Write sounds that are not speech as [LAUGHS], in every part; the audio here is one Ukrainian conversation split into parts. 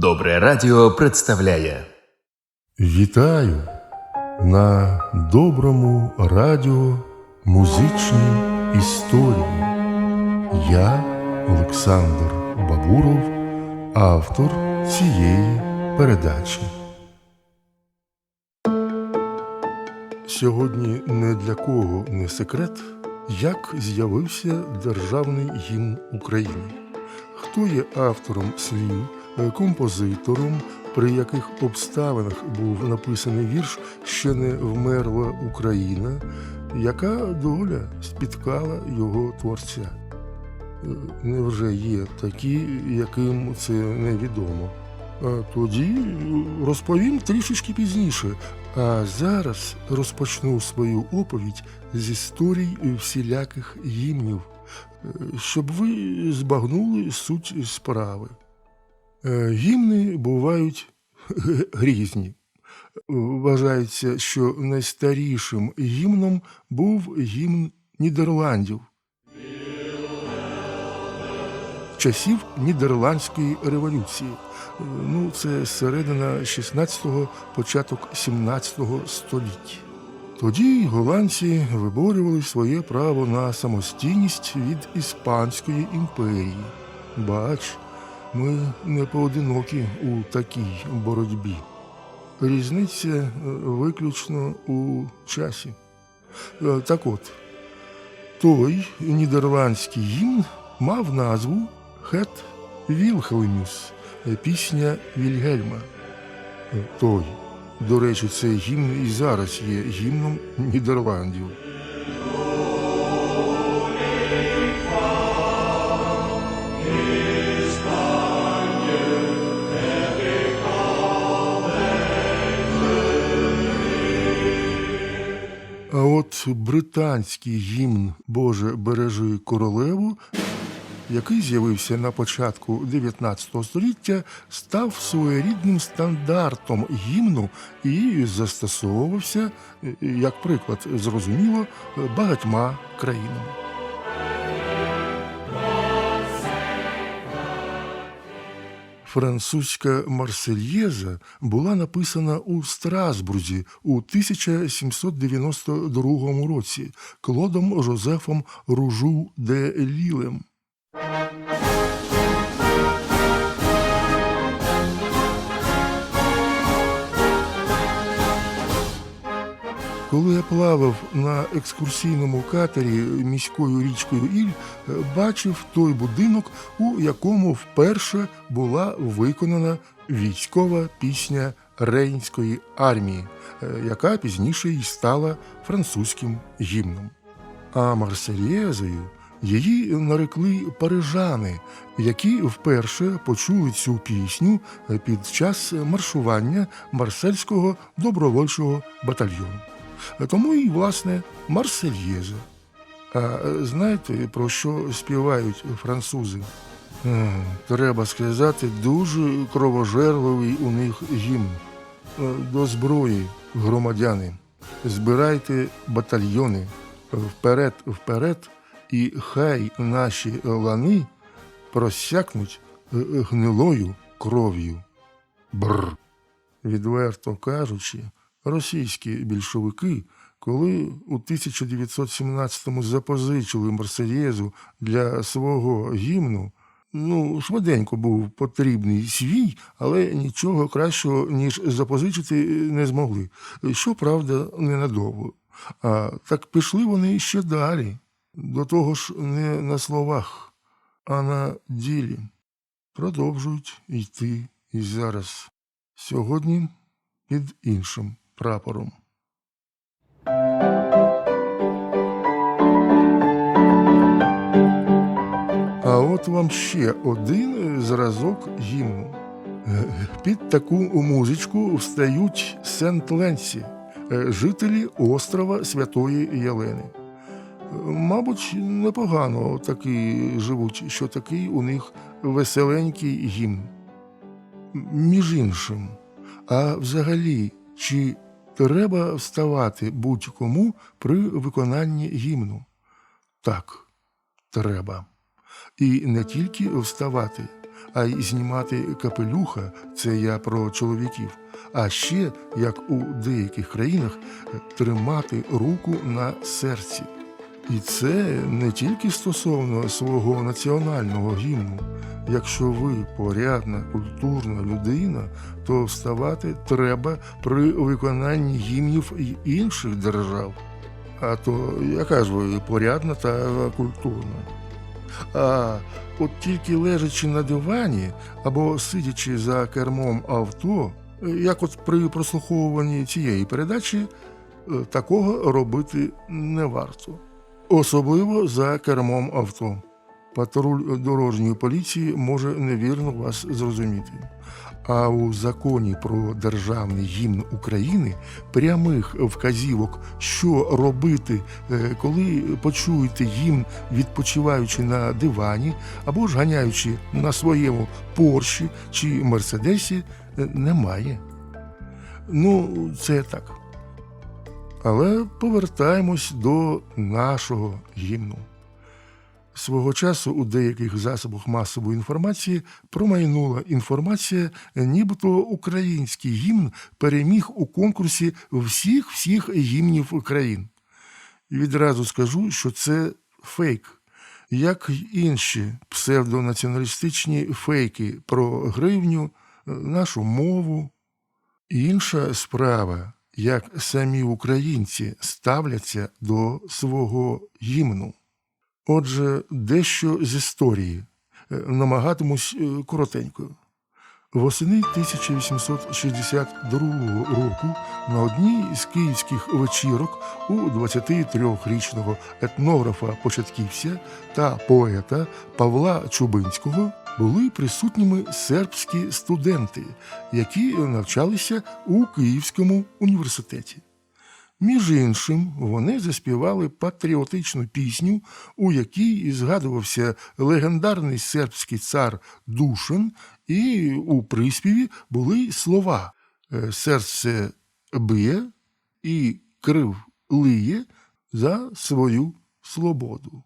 Добре радіо представляє Вітаю на доброму радіо музичні історії. Я Олександр Бабуров, автор цієї передачі. Сьогодні не для кого не секрет, як з'явився державний гімн України. Хто є автором слів, композитором, при яких обставинах був написаний вірш Ще не вмерла Україна, яка доля спіткала його творця? Е, Невже є такі, яким це невідомо? Тоді е, розповім трішечки пізніше. А зараз розпочну свою оповідь з історій всіляких гімнів, е, щоб ви збагнули суть справи. Е, Гімни бувають [LAUGHS] різні. Вважається, що найстарішим гімном був гімн Нідерландів часів Нідерландської революції. Е, Ну, це середина 16-го, початок 17-го століття. Тоді голландці виборювали своє право на самостійність від Іспанської імперії. Бач, ми не поодинокі у такій боротьбі. Різниця е, виключно у часі. Е, Так от, той нідерландський гімн мав назву Хет Вілхелемюс, е, пісня Вільгельма. Е, Той, до речі, цей гімн і зараз є гімном Нідерландів. От британський гімн Боже бережи королеву, який з'явився на початку 19 століття, став своєрідним стандартом гімну і застосовувався, як приклад, зрозуміло, багатьма країнами. Французька Марсельєза була написана у Страсбурзі у 1792 році Клодом Жозефом Ружу де Лілем. Коли я плавав на екскурсійному катері міською річкою Іль, е, бачив той будинок, у якому вперше була виконана військова пісня Рейнської армії, е, яка пізніше й стала французьким гімном. А Марсельєзою її нарекли парижани, які вперше почули цю пісню під час маршування марсельського добровольчого батальйону. Тому і, власне, Марсельєза. А е, знаєте, про що співають французи? Треба сказати, дуже кровожерливий у них гімн. Е, До зброї, громадяни, збирайте батальйони вперед, вперед, і хай наші лани просякнуть е, гнилою кров'ю. Бр. Відверто кажучи, російські більшовики, коли у 1917-му запозичили Марсельєзу для свого гімну, ну, швиденько був потрібний свій, але нічого кращого, ніж запозичити, не змогли. Щоправда, ненадовго. А так пішли вони ще далі. До того ж, не на словах, а на ділі. Продовжують йти і зараз. Сьогодні під іншим прапором. А от вам ще один зразок гімну. Е, Під таку музичку встають Сент-Ленсі, е, жителі острова Святої Єлени. Мабуть, непогано таки живуть, що такий у них веселенький гімн. Між іншим, а взагалі, чи треба вставати будь-кому при виконанні гімну? Так, треба. І не тільки вставати, а й знімати капелюха це я про чоловіків. А ще, як у деяких країнах, тримати руку на серці. І це не тільки стосовно свого національного гімну. Якщо ви порядна, культурна людина, то вставати треба при виконанні гімнів інших держав. А то яка ж ви порядна та культурна? А от тільки лежачи на дивані або сидячи за кермом авто, як от при прослуховуванні цієї передачі, е, такого робити не варто. Особливо за кермом авто. Патруль дорожньої поліції може невірно вас зрозуміти. А у законі про державний гімн України прямих вказівок, що робити, е, коли почуєте гімн, відпочиваючи на дивані або ж ганяючи на своєму Порші чи Мерседесі, е, немає. Ну, це так. Але повертаємось до нашого гімну. Свого часу у деяких засобах масової інформації промайнула інформація, нібито український гімн переміг у конкурсі всіх всіх гімнів країн. Відразу скажу, що це фейк, як інші псевдонаціоналістичні фейки про гривню, нашу мову. Інша справа, як самі українці ставляться до свого гімну. Отже, дещо з історії. Е, Намагатимусь е, коротенько. Восени 1862 року на одній з київських вечірок у 23-річного етнографа-початківця та поета Павла Чубинського були присутніми сербські студенти, які навчалися у Київському університеті. Між іншим, вони заспівали патріотичну пісню, у якій згадувався легендарний сербський цар Душан, і у приспіві були слова «Е, Серце б'є і крив лиє за свою свободу.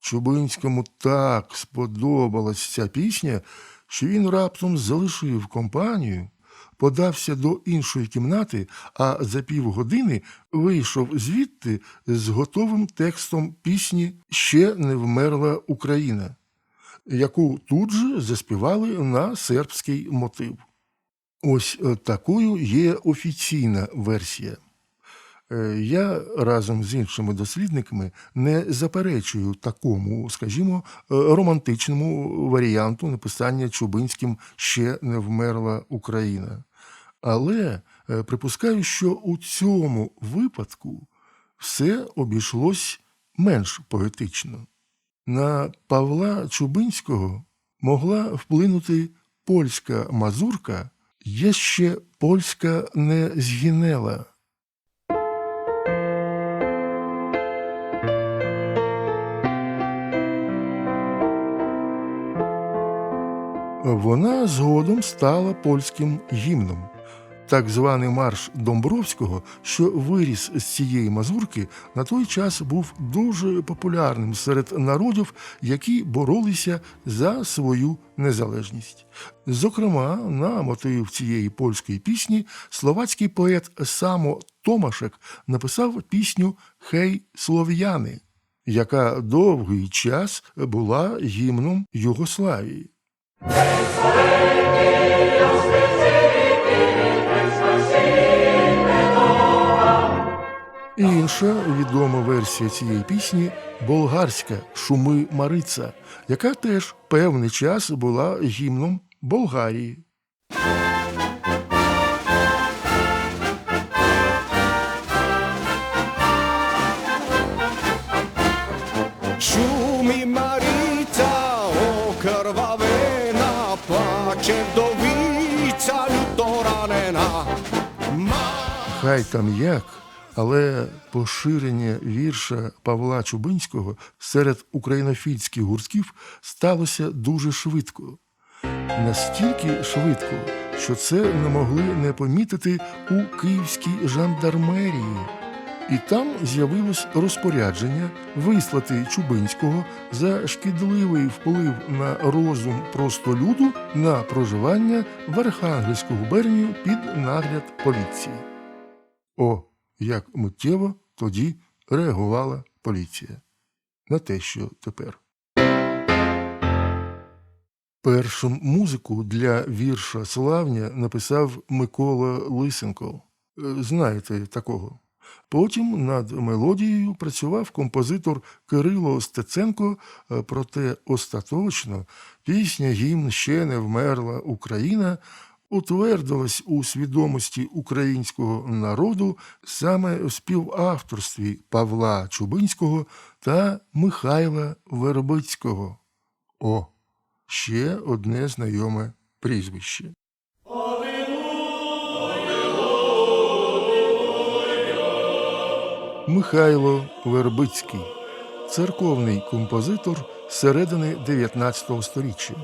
Чубинському так сподобалась ця пісня, що він раптом залишив компанію, подався до іншої кімнати, а за півгодини вийшов звідти з готовим текстом пісні Ще не вмерла Україна, яку тут же заспівали на сербський мотив. Ось е, такою є офіційна версія. Е, Я разом з іншими дослідниками не заперечую такому, скажімо, е, романтичному варіанту написання Чубинським ще не вмерла Україна. Але е, припускаю, що у цьому випадку все обійшлось менш поетично. На Павла Чубинського могла вплинути польська мазурка, є ще польська не згінела. Вона згодом стала польським гімном. Так званий марш Домбровського, що виріс з цієї мазурки, на той час був дуже популярним серед народів, які боролися за свою незалежність. Зокрема, на мотив цієї польської пісні словацький поет Само Томашек написав пісню Хей слов'яни, яка довгий час була гімном Югославії. Інша відома версія цієї пісні болгарська Шуми Мариця, яка теж певний час була гімном Болгарії. Плаче вдовиця люто ранена. Хай там як, але поширення вірша Павла Чубинського серед українофільських гуртків сталося дуже швидко. Настільки швидко, що це не могли не помітити у київській жандармерії. І там з'явилось розпорядження вислати Чубинського за шкідливий вплив на розум простолюду на проживання в Архангельську губернію під нагляд поліції. О, як миттєво тоді реагувала поліція на те, що тепер. Першу музику для вірша Славня написав Микола Лисенко. Е, Знаєте такого. Потім над мелодією працював композитор Кирило Стеценко, е, проте остаточно пісня гімн ще не вмерла Україна утвердилась у свідомості українського народу саме в співавторстві Павла Чубинського та Михайла Вербицького. О, ще одне знайоме прізвище. Михайло Вербицький, церковний композитор середини 19 століття.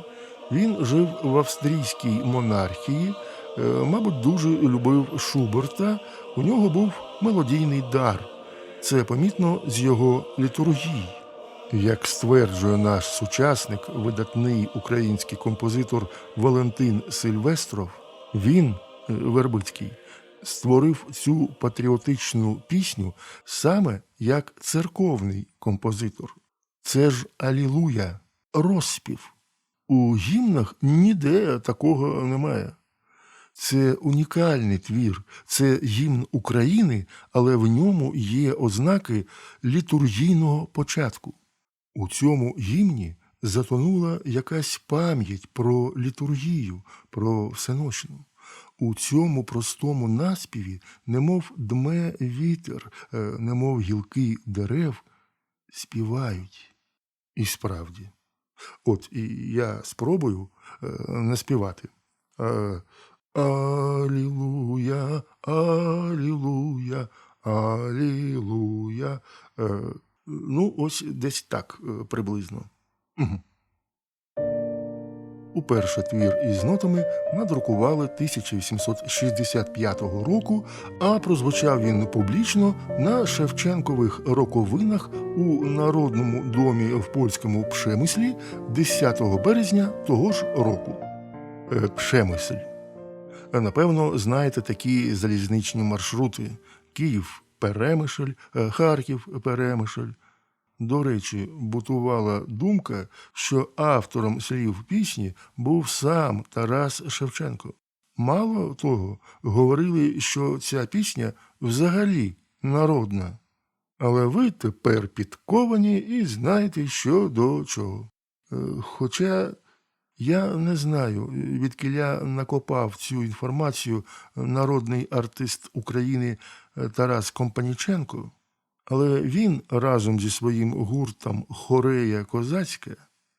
Він жив в австрійській монархії, е, мабуть, дуже любив Шуберта. У нього був мелодійний дар. Це помітно з його літургії. Як стверджує наш сучасник, видатний український композитор Валентин Сильвестров, він, е, Вербицький, створив цю патріотичну пісню саме як церковний композитор. Це ж Алілуя, розспів. У гімнах ніде такого немає. Це унікальний твір, це гімн України, але в ньому є ознаки літургійного початку. У цьому гімні затонула якась пам'ять про літургію, про всенощну. У цьому простому наспіві, немов дме вітер, е, немов гілки дерев, співають. І справді. От і я спробую е, наспівати. Е, Алілуя, алілуя, алілуя. Е, ну, ось десь так е, приблизно. Угу. Уперше твір із нотами надрукували 1865 року, а прозвучав він публічно на Шевченкових роковинах у Народному домі в польському Пшемислі 10 березня того ж року. Е, Пшемисль. Е, Напевно, знаєте такі залізничні маршрути: Київ Перемишль, е, Харків Перемишль. До речі, бутувала думка, що автором слів пісні був сам Тарас Шевченко. Мало того, говорили, що ця пісня взагалі народна. Але ви тепер підковані і знаєте, що до чого. Е, Хоча я не знаю, відкиля накопав цю інформацію народний артист України Тарас Компаніченко, але він разом зі своїм гуртом Хорея Козацька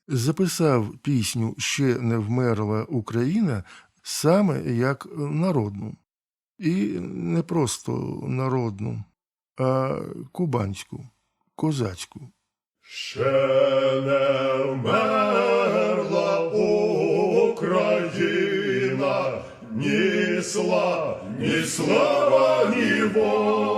записав пісню Ще не вмерла Україна саме як народну. І не просто народну, а кубанську, козацьку. Ще не вмерла Україна, ні слава, ні слава, ні воля.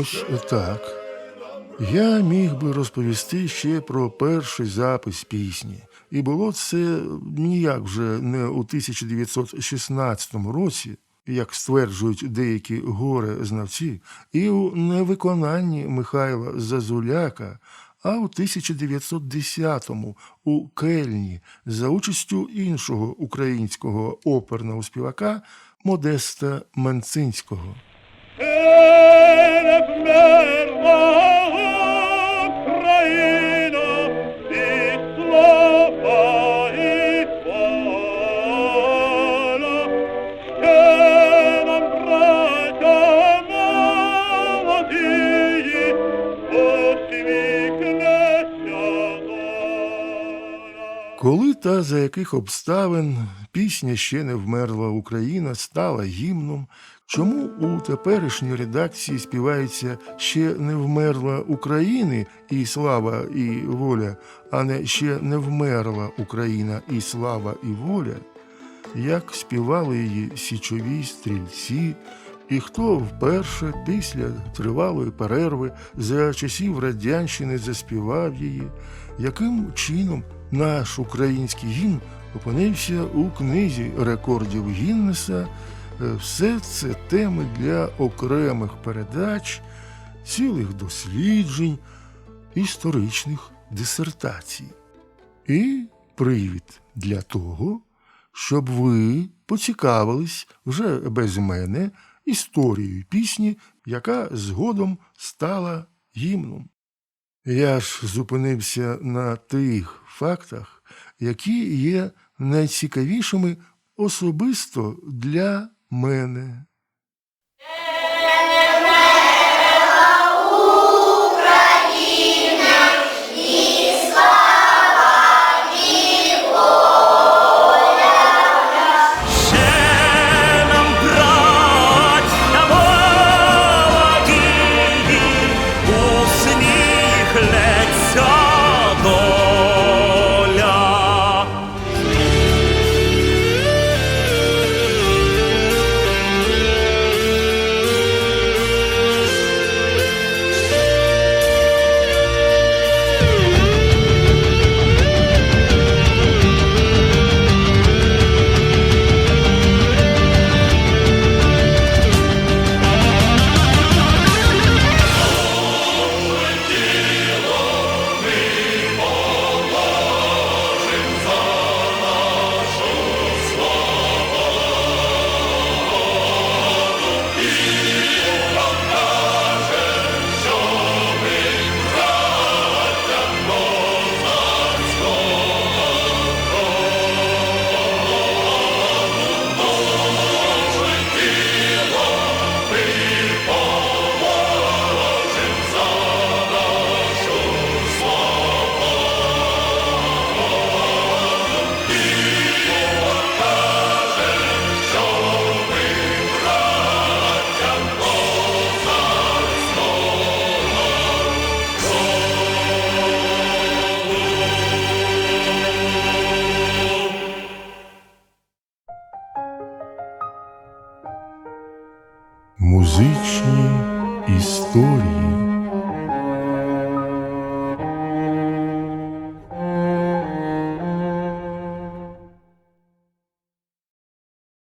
Ось так. Я міг би розповісти ще про перший запис пісні. І було це ніяк вже не у 1916 році, як стверджують деякі горе-знавці, і у невиконанні Михайла Зазуляка, а у 1910-му у Кельні за участю іншого українського оперного співака Модеста Менцинського. Коли та за яких обставин пісня ще не вмерла Україна стала гімном, Чому у теперішній редакції співається ще не вмерла України і слава і воля, а не ще не вмерла Україна і слава і воля? Як співали її січові стрільці, і хто вперше після тривалої перерви за часів Радянщини заспівав її, яким чином наш український гімн опинився у книзі рекордів Гіннеса, все це теми для окремих передач, цілих досліджень, історичних дисертацій. І привід для того, щоб ви поцікавились вже без мене історією пісні, яка згодом стала гімном. Я ж зупинився на тих фактах, які є найцікавішими особисто для мене.